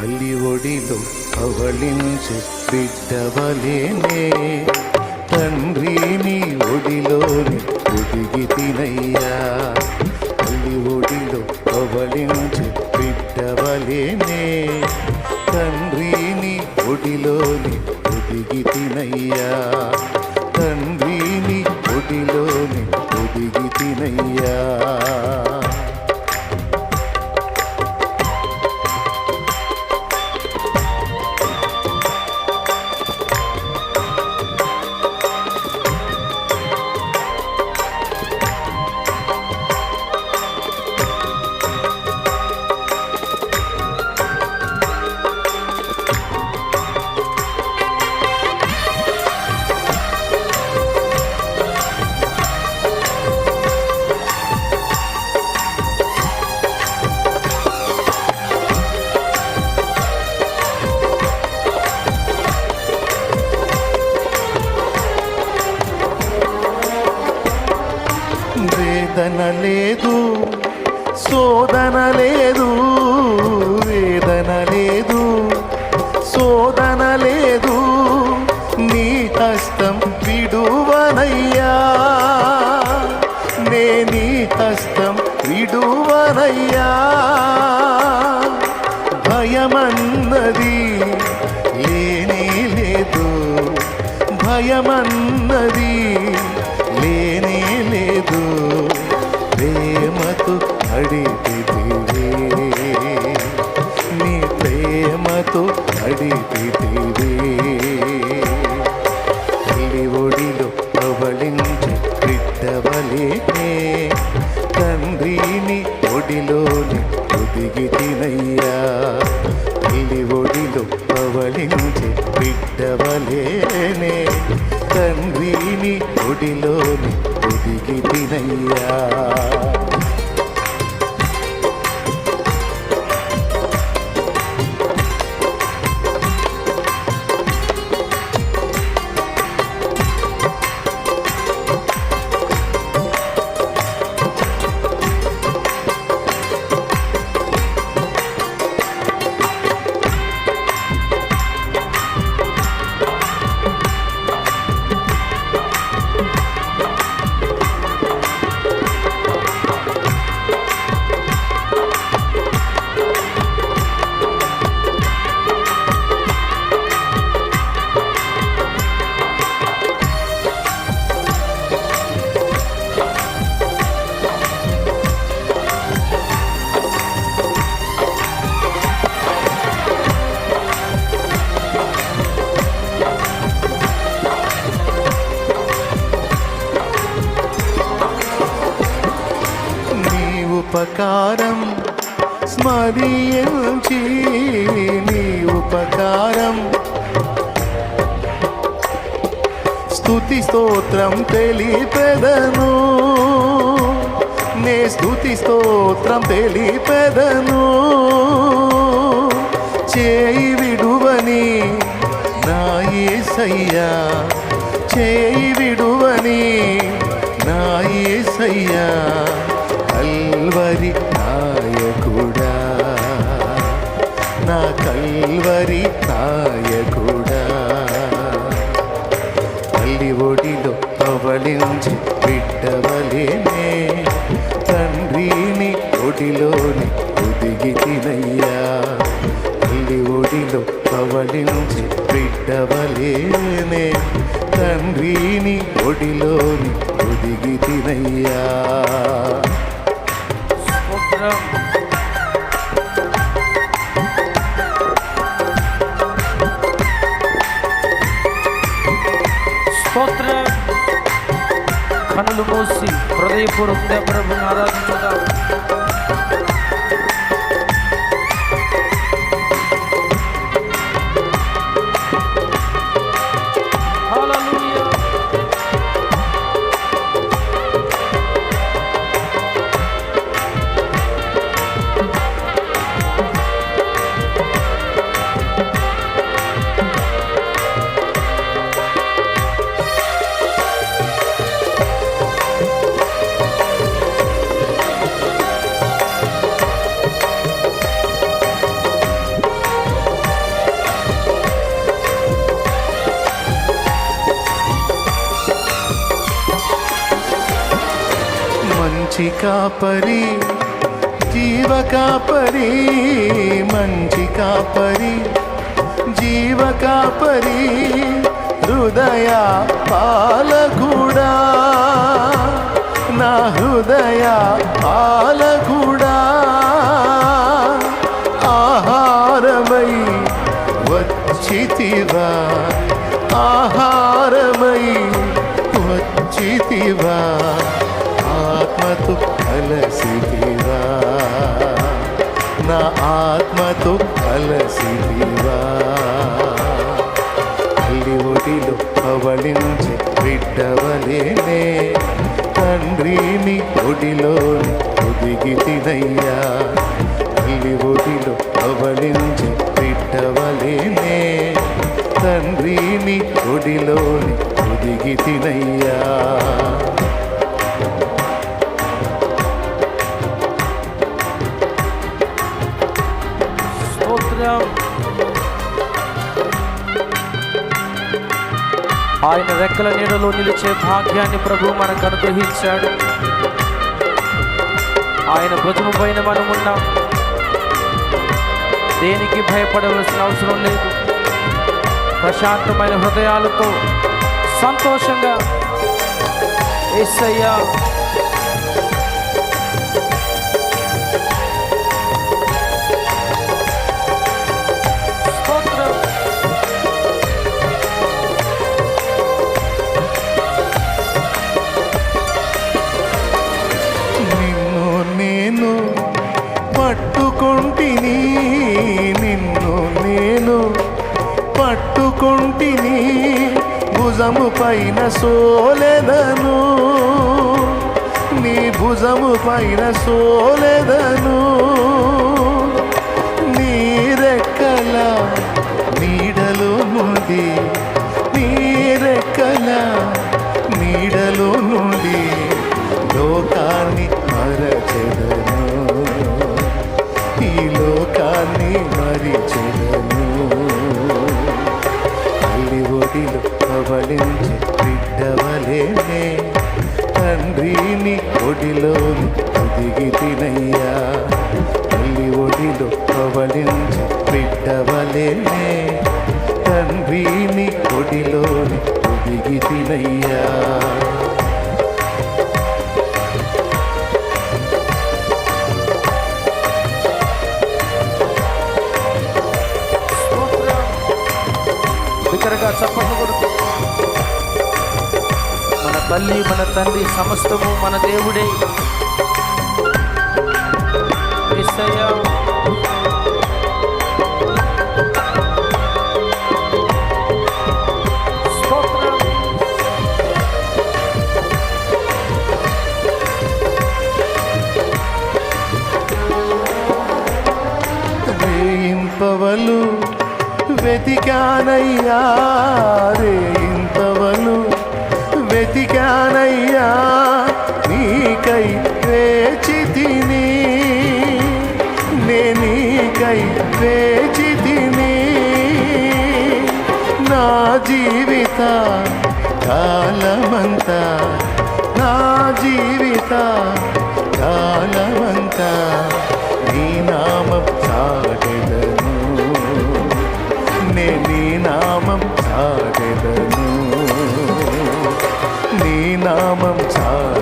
తల్లి ఒడిలో పవళించే బిడ్డవలేనే తండ్రి నీ ఒడిలోని ఒడిగి తినయ్యా. తల్లి ఒడిలో పవళించే బిడ్డవలేనే తండ్రి నీ ఒడిలోని ఒడిగి తినయ్యా. తండ్రి నీ ఒడిలోని ఒడిగి తినయ్యా. విడువనయ్యా నే నీ హస్తం విడువనయ్యా. భయమన్నది లేనే లేదు భయమన్న ఉపకారం. స్మరించి నీ ఉపకారం. స్తుతి స్తోత్రం తెలిపెదను. నే స్తుతి స్తోత్రం తెలిపెదను. చేయి విడువని నా ఏసయ్యా. చేయి విడువని నా ఏసయ్యా. కల్వరి నాయకుడా. నా కల్వరి నాయకుడా. తల్లి ఒడిలో పవళించి బిడ్డవలేనే తండ్రిని ఒడిలోని ఒదిగి తినయ్యా. తల్లి ఒడిలో పవళించి బిడ్డవలేనే తండ్రిని ఒడిలోని ఒదిగి తినయ్యా. స్తోత్రం స్తోత్రం కనులు మూసి హృదయపూర్వక ప్రభుని ఆరాధించుదాం మంచి కాపరి జీవ కాపరి మంచి కాపరి జీవ కాపరి హృదయ పాలకుడా నా హృదయ పాలకుడా. ఆహారమై వచ్చితివా ఆహారమై వచ్చితివా. ఆత్మతో కలసితివా? నా ఆత్మతో కలసితివా? తల్లి ఒడిలో పవళించి బిడ్డవలేనే. తండ్రిని ఒడిలో ఒదిగి తినయ్యా. తల్లి ఒడిలో పవళించి బిడ్డవలేనే. తండ్రిని ఒడిలోని ఒదిగి తినయ్యా. ఆయన రెక్కల నీడలో నిలిచే భాగ్యాన్ని ప్రభు మనకు అనుగ్రహించాడు. ఆయన భుజము పైన మనం ఉన్నాం. దేనికి భయపడవలసిన అవసరం లేదు. ప్రశాంతమైన హృదయాలతో సంతోషంగా ఏసయ్యా భుజము పైన సోలెదను. నీ భుజము పైన సోలెదను. నీ రెక్కల నీడలో నుండి పవళించి బిడ్డవలేనే తండ్రిని ఒడిలోని ఒదిగి తినయ్యా బిగ్గరగా మన తల్లి మన తండ్రి సమస్తము మన దేవుడే. కై వేచి తిని నే కై వేచి తిని నా జీవిత కాలమంతా నా జీవిత కాలమంతా నీ నామం సాగెదను నే నీ నామం సాగెదను నీ నామం సాగెదను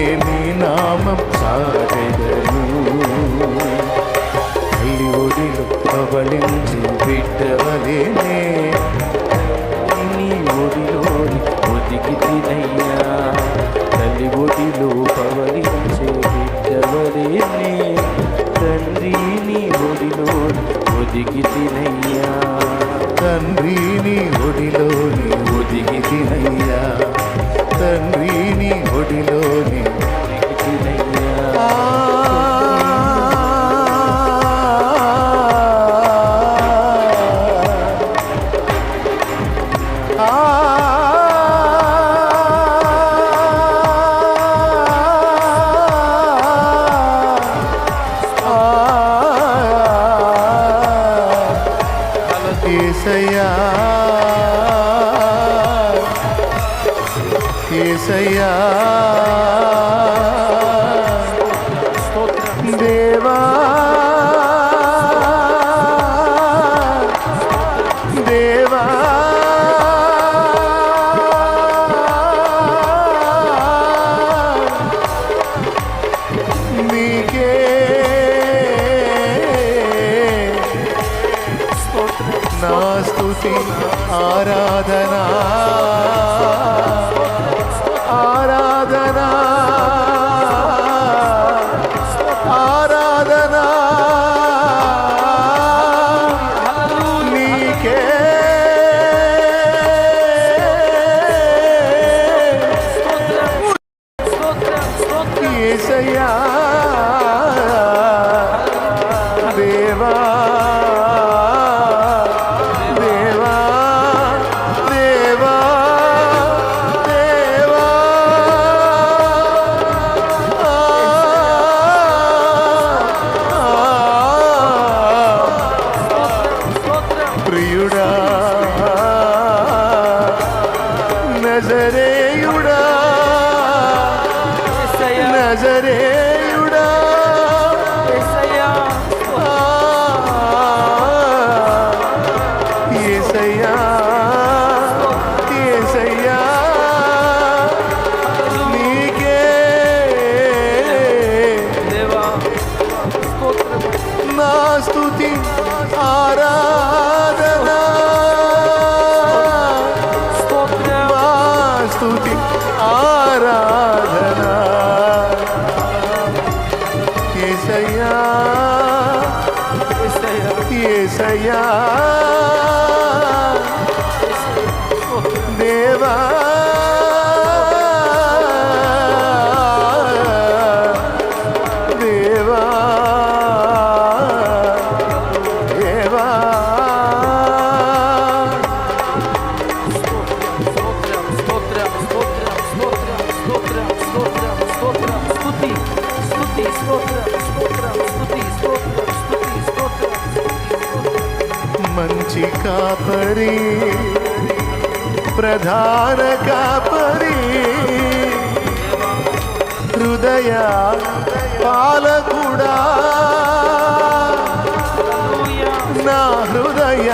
నే నీ నామం సాగెదను. తల్లి ఒడిలో పవళించి బిడ్డవలేనే నీ. ఒడిలోని ఒదిగి తినయ్యా. తల్లి ఒడిలో పవలించే బిడ్డవరేనే తండ్రి నీ ఒడిలోని ఒదిగి తినయ్యా. తండ్రిని ఒడిలోని ఒదిగి తినయ్యా. ఏసయ్యా ఏసయ్యా स्तुति आराधना। आराधना। आराधना। నజరేయుడా. నజరే का परी, प्रधान का परी। हृदय पालकुड़ा ना हृदय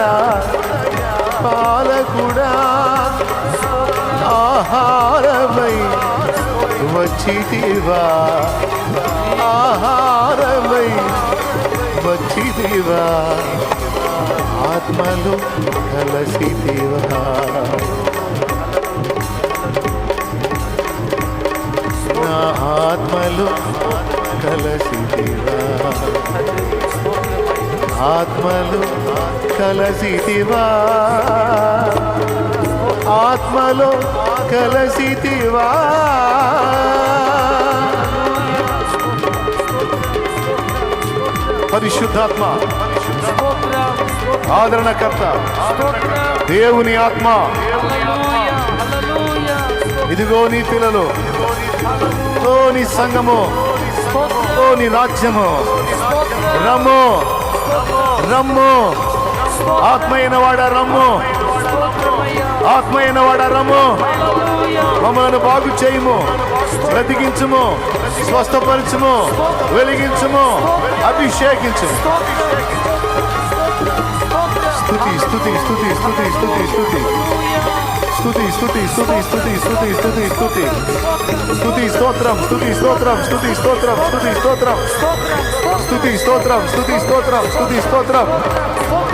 पालकुड़ा आहार मई वचिदिवा आहार मई वचिदिवा ఆత్మలు కలసి దేవా నా ఆత్మలు కలసి దేవా ఆత్మలు కలసి దేవా ఆత్మలో కలసి దేవా పరిశుద్ధాత్మ. ఆదరణకర్త. దేవుని ఆత్మ. ఇదిగో నీ పిల్లలు. నీ సంఘము. నీ రాజ్యము. రమ్ము. రమ్ము. ఆత్మైన వాడ రమ్ము. ఆత్మైన వాడ రమ్ము. మమ్మల్ని బాగు చేయము. బ్రతికించుము. స్వస్థపరచుము. వెలిగించుము. అభిషేకించుము. stuti, stuti, stuti, stuti, stuti. Stuti, stuti, stuti, stuti, stuti, stuti, stuti. Stuti stotram, stuti stotram, stuti stotram, stuti stotram. Stuti stotram, stuti stotram, stuti stotram. Stuti stotram.